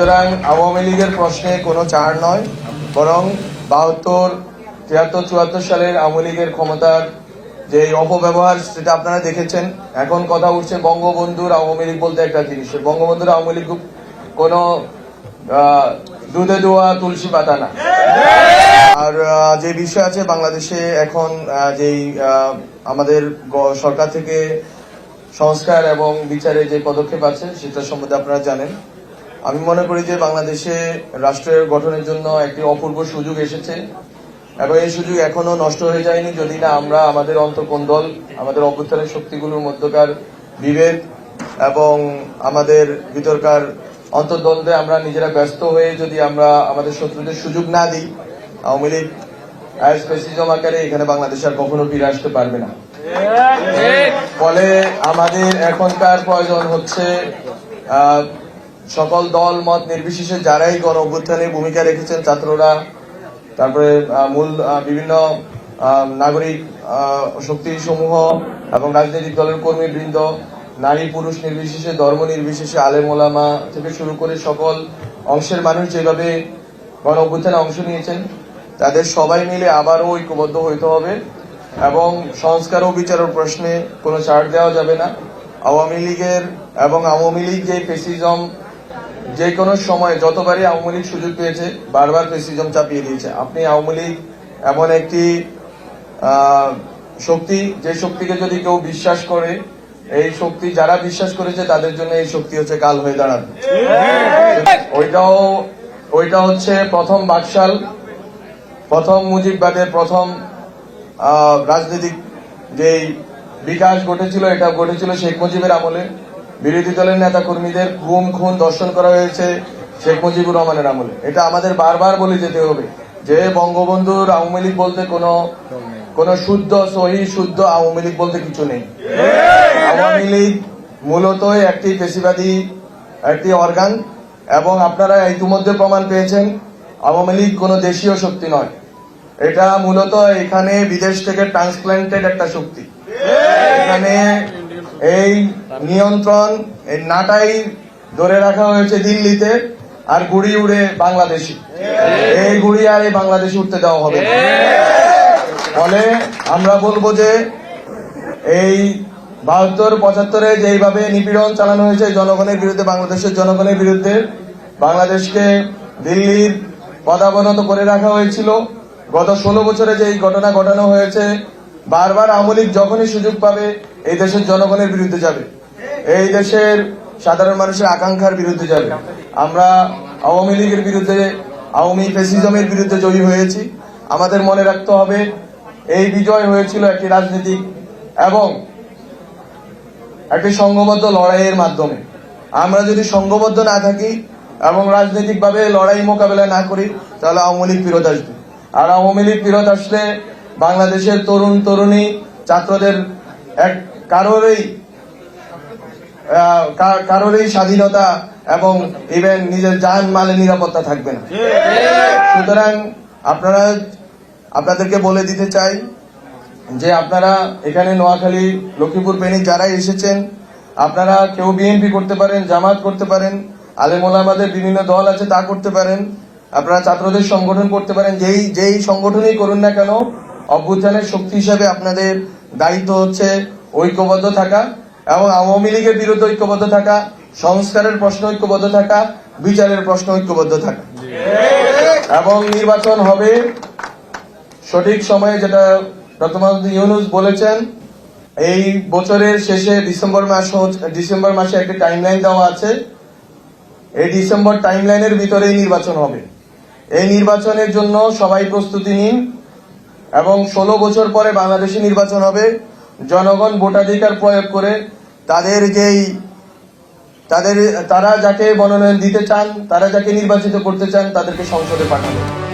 সুতরাং আওয়ামী লীগের প্রশ্নে কোনো চার নয়, বরং বাহাত্তর, তিয়াত্তর, চুয়াত্তর সালের আওয়ামী লীগের ক্ষমতার যে অপব্যবহার সেটা আপনারা দেখেছেন। এখন কথা উঠছে বঙ্গবন্ধুর আওয়ামী লীগ বলতে একটা জিনিস। বঙ্গবন্ধুর আওয়ামী লীগ কোনো দুধে দোয়া, তুলসী পাতা না। আর যে বিষয় আছে বাংলাদেশে এখন যেই আমাদের সরকার থেকে সংস্কার এবং বিচারে যে পদক্ষেপ আছে সেটা সম্বন্ধে আপনারা জানেন। আমি মনে করি যে বাংলাদেশে রাষ্ট্রের গঠনের জন্য একটি অপূর্ব সুযোগ এসেছে। এবং এই সুযোগ এখনও নষ্ট হয়ে যায়নি। যদি না আমরা আমাদের অন্তর্কন্দল আমাদের অভ্যুত্থানের শক্তিগুলোর মধ্যকার বিভেদ এবং আমাদের ভিতরকার অন্তর্দ্বন্দ্বে আমরা নিজেরা ব্যস্ত হয়ে যদি আমরা আমাদের শত্রুদের সুযোগ না দিই আওয়ামী লীগ ফেসিজম আকারে এখানে বাংলাদেশ আর কখনো ফিরে আসতে পারবে না। ফলে আমাদের এখনকার প্রয়োজন হচ্ছে সকল দল, মত নির্বিশেষে যারাই গণ অভ্যুত্থানে ভূমিকা রেখেছেন ছাত্ররা, তারপরে মূল বিভিন্ন নাগরিক শক্তি সমূহ এবং রাজনৈতিক দলের কর্মীবৃন্দ, নারী, পুরুষ নির্বিশেষে, ধর্ম নির্বিশেষে, আলেম, ওলামা থেকে শুরু করে সকল অংশের মানুষ যেভাবে গণ অভ্যুত্থানে অংশ নিয়েছেন, তাদের সবাই মিলে আবারও ঐক্যবদ্ধ হইতে হবে এবং সংস্কার ও বিচারের প্রশ্নে কোনো ছাড় দেওয়া যাবে না। আওয়ামী লীগের এবং আওয়ামী লীগ যে ফেসিজম যে কোনো সময় যতবারই আওয়ামী লীগ সুযোগ পেয়েছে, বারবার ফেসিজম চাপিয়ে দিয়েছে। আপনি আওয়ামী লীগ এমন একটি শক্তি, যে শক্তিকে যদি কেউ বিশ্বাস করে, এই শক্তি যারা বিশ্বাস করেছে, তাদের জন্য এই শক্তি হচ্ছে কাল হয়ে দাঁড়াবে। ওইটাও, ওইটা হচ্ছে প্রথম বাকশাল, প্রথম মুজিববাদের প্রথম রাজনৈতিক যেই বিকাশ ঘটেছিল, এটা ঘটেছিল শেখ মুজিবের আমলে। বিরোধী দলের নেতা কর্মীদের গুম খুন দর্শন করা হয়েছে শেখ মুজিবুর রহমানের আমলে। এটা আমাদের বারবার বলে যেতে হবে যে বঙ্গবন্ধুর আওয়ামী লীগ বলতে কোনো কোনো শুদ্ধ, সহি, শুদ্ধ আওয়ামী লীগ বলতে কিছু নেই। আওয়ামী লীগ মূলত একটি পেশিবাদী একটি অর্গান এবং আপনারা ইতিমধ্যে প্রমাণ পেয়েছেন, আওয়ামী লীগ কোনো দেশীয় শক্তি নয়। এটা মূলত এখানে বিদেশ থেকে ট্রান্সপ্লান্টেড একটা শক্তি। এখানে এই নিয়ন্ত্রণ এই নাটাই ধরে রাখা হয়েছে দিল্লিতে আর গুড়ি উড়ে বাংলাদেশি। এই গুড়ি আর এই বাংলাদেশি উঠতে দেওয়া হবে না। ফলে আমরা বলব যে এই বাহাত্তর পঁচাত্তরে যেইভাবে নিপীড়ন চালানো হয়েছে জনগণের বিরুদ্ধে বাংলাদেশের জনগণের বিরুদ্ধে বাংলাদেশকে দিল্লির পদাবনত করে রাখা হয়েছিল। গত ষোলো বছরে যে এই ঘটনা ঘটানো হয়েছে বারবার আওয়ামী লীগ যখনই সুযোগ পাবে, এই দেশের জনগণের বিরুদ্ধে যাবে। এই দেশের সাধারণ মানুষের আকাঙ্ক্ষার বিরুদ্ধে যাবে। আমরা আওয়ামী লীগের বিরুদ্ধে, আওয়ামী ফেসিজমের বিরুদ্ধে জয়ী হয়েছি। আমাদের মনে রাখতে হবে, এই বিজয় হয়েছিল একটি রাজনীতিক এবং একটি সংঘবদ্ধ লড়াইয়ের মাধ্যমে। আমরা যদি সংঘবদ্ধ না থাকি এবং রাজনৈতিকভাবে লড়াই মোকাবেলা না করি, তাহলে আওয়ামী লীগ ফিরত আসবে। আর আওয়ামী লীগ ফিরত আসলে বাংলাদেশের তরুণ তরুণী ছাত্রদের এক কারোরই কারোরই স্বাধীনতা এবং ইভেন নিজের জান মালের নিরাপত্তা থাকবে না। সুতরাং আপনারা, আপনাদেরকে বলে দিতে চাই যে আপনারা এখানে নোয়াখালী, লক্ষ্মীপুর পেনি যারা এসেছেন, আপনারা কেউ বিএনপি করতে পারেন, জামাত করতে পারেন, আলেম ওলামাদের বিভিন্ন দল আছে তা করতে পারেন, আপনারা ছাত্রদের সংগঠন করতে পারেন, যেই যেই সংগঠনই করুন না কেন অভ্যুত্থানের শক্তি হিসাবে আপনাদের দায়িত্ব হচ্ছে ঐক্যবদ্ধ থাকা এবং আওয়ামী লীগের বিরুদ্ধে ঐক্যবদ্ধ থাকা, সংস্কারের প্রশ্ন ঐক্যবদ্ধ থাকা, বিচারের প্রশ্ন ঐক্যবদ্ধ থাকা। এবং নির্বাচন হবে সঠিক সময়ে যেটা মোহাম্মদ ইউনুস বলেছেন, এই বছরের শেষে ডিসেম্বর মাস ডিসেম্বর মাসে একটি টাইমলাইন দেওয়া আছে। এই ডিসেম্বর টাইমলাইনের ভিতরেই নির্বাচন হবে। এই নির্বাচনের জন্য সবাই প্রস্তুতি নিন। এবং ষোলো বছর পরে বাংলাদেশে নির্বাচন হবে, জনগণ ভোটাধিকার প্রয়োগ করে তাদের যেই, তাদের, তারা যাকে মনোনয়ন দিতে চান, তারা যাকে নির্বাচিত করতে চান, তাদেরকে সংসদে পাঠাবে।